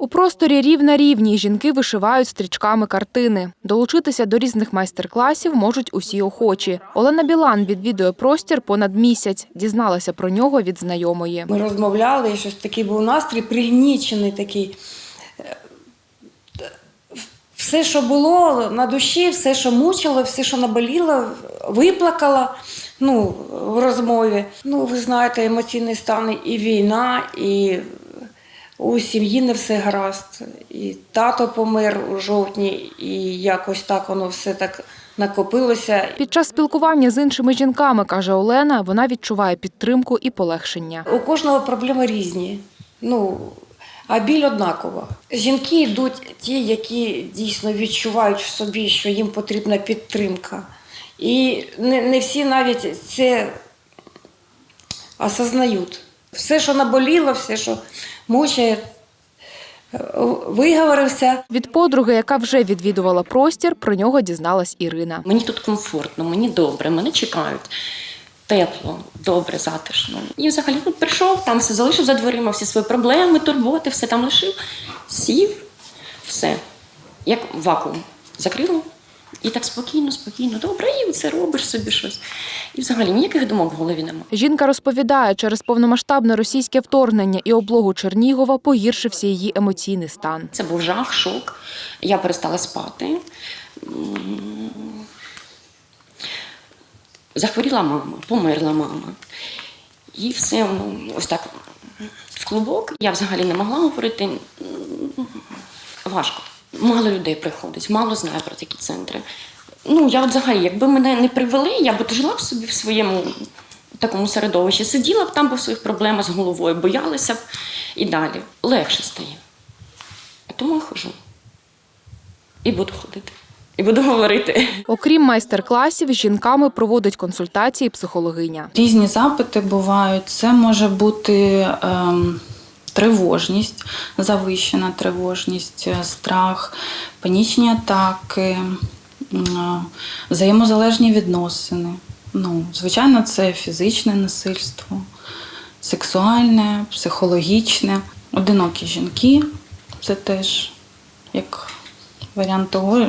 У просторі рів на рівні жінки вишивають стрічками картини. Долучитися до різних майстер-класів можуть усі охочі. Олена Білан відвідує простір понад місяць. Дізналася про нього від знайомої. Ми розмовляли, і щось такий був настрій, пригнічений такий. Все, що було на душі, все, що мучило, все, що наболіло, виплакала ну, в розмові. Ну, ви знаєте, емоційний стан і війна, і у сім'ї не все гаразд. І тато помер у жовтні, і якось так воно все так накопилося. Під час спілкування з іншими жінками, каже Олена, вона відчуває підтримку і полегшення. У кожного проблеми різні. Ну, а біль однакова. Жінки йдуть ті, які дійсно відчувають в собі, що їм потрібна підтримка. І не, не всі навіть це осознають. Все, що наболіло, все, що мучає, виговорився. Від подруги, яка вже відвідувала простір, про нього дізналась Ірина. Мені тут комфортно, мені добре, мене чекають. Тепло, добре, затишно. І взагалі ну, прийшов, там все залишив за дверима, всі свої проблеми, турботи, все там лишив, сів, все. Як вакуум. Закрило. І так спокійно, спокійно, добре, і це робиш собі щось. І взагалі ніяких думок в голові нема. Жінка розповідає, через повномасштабне російське вторгнення і облогу Чернігова погіршився її емоційний стан. Це був жах, шок. Я перестала спати. Захворіла мама, померла мама. І все ну, ось так в клубок. Я взагалі не могла говорити. Важко. Мало людей приходить, мало знає про такі центри. Ну, я от взагалі, якби мене не привели, я б жила б собі в своєму такому середовищі, сиділа б там по своїх проблемах з головою, боялася б і далі. Легше стає. Тому я хожу. І буду ходити. І буду говорити. Окрім майстер-класів, з жінками проводить консультації психологиня. Різні запити бувають. Це може бути ем, тривожність, завищена тривожність, е, страх, панічні атаки, е, взаємозалежні відносини. Ну, звичайно, це фізичне насильство, сексуальне, психологічне. Одинокі жінки це теж як варіант того,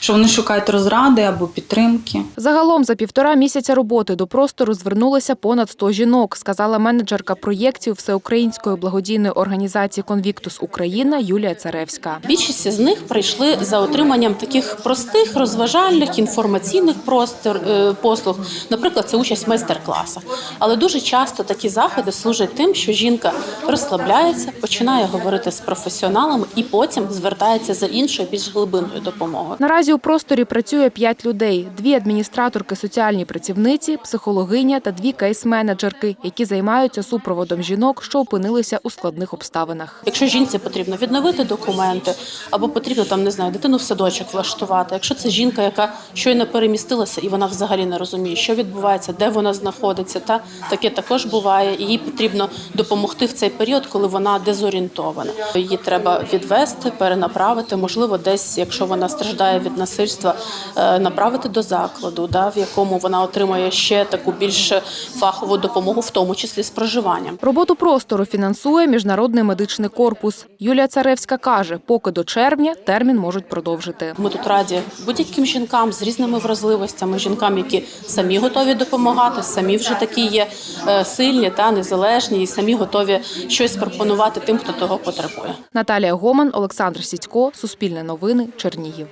що вони шукають розради або підтримки. Загалом за півтора місяця роботи до простору звернулося понад 100 жінок, сказала менеджерка проєктів Всеукраїнської благодійної організації Конвіктус Україна Юлія Царевська. Більшість з них прийшли за отриманням таких простих, розважальних, інформаційних простор, е, послуг. Наприклад, це участь в майстер-класах. Але дуже часто такі заходи служать тим, що жінка розслабляється, починає говорити з професіоналами і потім звертається за іншою більш глибинною допомогою. Наразі у просторі працює п'ять людей: дві адміністраторки, соціальні працівниці, психологиня та дві кейс-менеджерки, які займаються супроводом жінок, що опинилися у складних обставинах. Якщо жінці потрібно відновити документи, або потрібно там не знаю, дитину в садочок влаштувати. Якщо це жінка, яка щойно перемістилася і вона взагалі не розуміє, що відбувається, де вона знаходиться, та таке також буває, і їй потрібно допомогти в цей період, коли вона дезорієнтована. Її треба відвести, перенаправити, можливо, десь, якщо вона страждає від насильства, е, направити до закладу, да, в якому вона отримує ще таку більш фахову допомогу, в тому числі з проживанням. Роботу простору фінансує міжнародний медичний корпус. Юлія Царевська каже, поки до червня термін можуть продовжити. Ми тут раді будь-яким жінкам з різними вразливостями, жінкам, які самі готові допомагати, самі вже такі є е, сильні та незалежні, і самі готові щось пропонувати тим, хто того потребує. Наталія Гоман, Олександр Сідько, Суспільне новини, Чернігів.